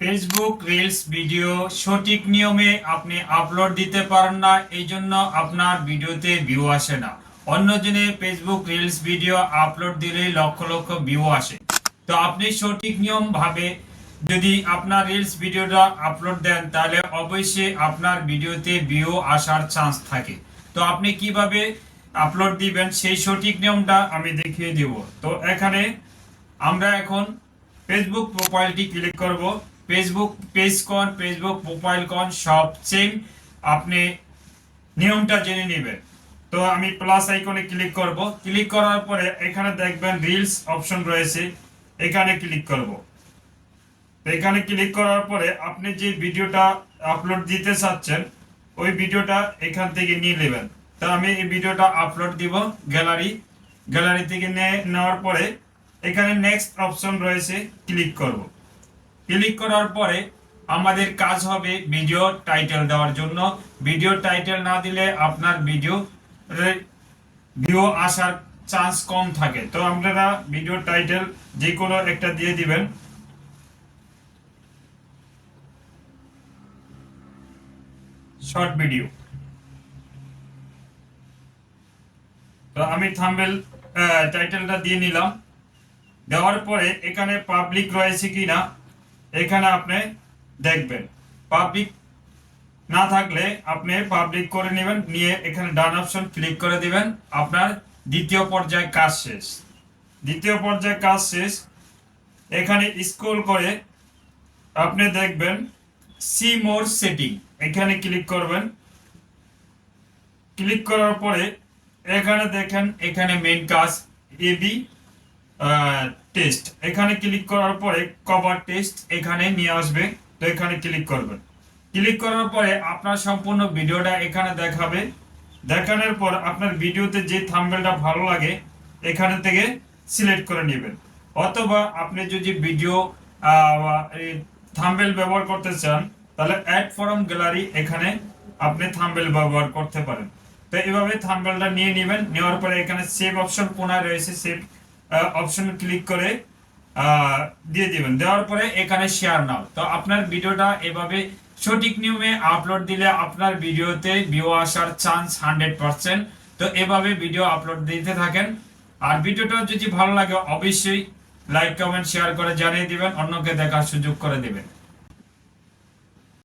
Facebook reels video সঠিক নিয়মে আপনি আপলোড দিতে পারেন না এই জন্য আপনার ভিডিওতে ভিউ আসে না। অন্যজনে ফেসবুক রিলস ভিডিও আপলোড দিলেই লক্ষ লক্ষ ভিউ আসে। তো আপনি সঠিক নিয়ম ভাবে যদি আপনার রিলস ভিডিওটা আপলোড দেন, তাহলে অবশ্যই আপনার ভিডিওতে ভিউ আসার চান্স থাকে। তো আপনি কীভাবে আপলোড দিবেন সেই সঠিক নিয়মটা আমি দেখিয়ে দিব। তো এখানে আমরা এখন ফেসবুক প্রোফাইলটি ক্লিক করব। ফেসবুক পেজ কন ফেসবুক প্রোফাইল কন সব সেম আপনি নিয়মটা জেনে নেবেন। তো আমি প্লাস আইকনে ক্লিক করব। ক্লিক করার পরে এখানে দেখবেন রিলস অপশন রয়েছে। এখানে ক্লিক করব। এখানে ক্লিক করার পরে আপনি যে ভিডিওটা আপলোড দিতে চাচ্ছেন, ওই ভিডিওটা এখান থেকে নিয়ে নেবেন। তো আমি এই ভিডিওটা আপলোড দিব গ্যালারি গ্যালারি থেকে নেওয়ার পরে এখানে নেক্সট অপশন রয়েছে ক্লিক করব। ক্লিক করার পরে আমাদের কাজ হবে ভিডিও টাইটেল দেওয়ার জন্য। ভিডিও টাইটেল না দিলে আপনার ভিডিও ভিউ আসার চান্স কম থাকে। তো আপনারা ভিডিও টাইটেল যে কোনো একটা দিয়ে দিবেন। শর্ট ভিডিও তো আমি থাম্বেল টাইটেলটা দিয়ে নিলাম। দেওয়ার পরে এখানে পাবলিক রয়েছে কি না এখানে আপনি দেখবেন। পাবলিক না থাকলে আপনি পাবলিক করে নেবেন, নিয়ে এখানে ডান অপশন ক্লিক করে দিবেন, আপনার দ্বিতীয় পর্যায়ে কাজ শেষ। দ্বিতীয় পর্যায়ে কাজ শেষ। এখানে স্ক্রল করে আপনি দেখবেন সি মোর সেটিং এখানে ক্লিক করবেন। ক্লিক করার পরে এখানে দেখেন, এখানে মেইন কাজ এবি টেস্ট এখানে ক্লিক করার পরে কভার টেস্ট এখানে নিয়ে আসবে। তো এখানে ক্লিক করবেন। ক্লিক করার পরে আপনার সম্পূর্ণ ভিডিওটা এখানে দেখাবে। দেখানোর পর আপনার ভিডিওতে যে থাম্বেলটা ভালো লাগে, এখানে থেকে সিলেক্ট করে নেবেন। অথবা আপনি যদি ভিডিও থাম্বেল ব্যবহার করতে চান, তাহলে অ্যাড ফরম গ্যালারি এখানে আপনি থাম্বেল ব্যবহার করতে পারেন। তো এইভাবে থাম্বেলটা নিয়ে নেবেন। নেওয়ার পরে এখানে সেভ অপশন পুনরায় রয়েছে। সেভ অপশন ক্লিক করে দিয়ে দিবেন। দেওয়ার পরে এখানে শেয়ার নাও। তো আপনার ভিডিওটা এভাবে সঠিক নিয়মে আপলোড দিলে আপনার ভিডিওতে ভিউ আসার চান্স হান্ড্রেড পারসেন্ট তো এভাবে ভিডিও আপলোড দিতে থাকেন। আর ভিডিওটা যদি ভালো লাগে, অবশ্যই লাইক কমেন্ট শেয়ার করে জানিয়ে দিবেন। অন্যকে দেখার সুযোগ করে দিবেন।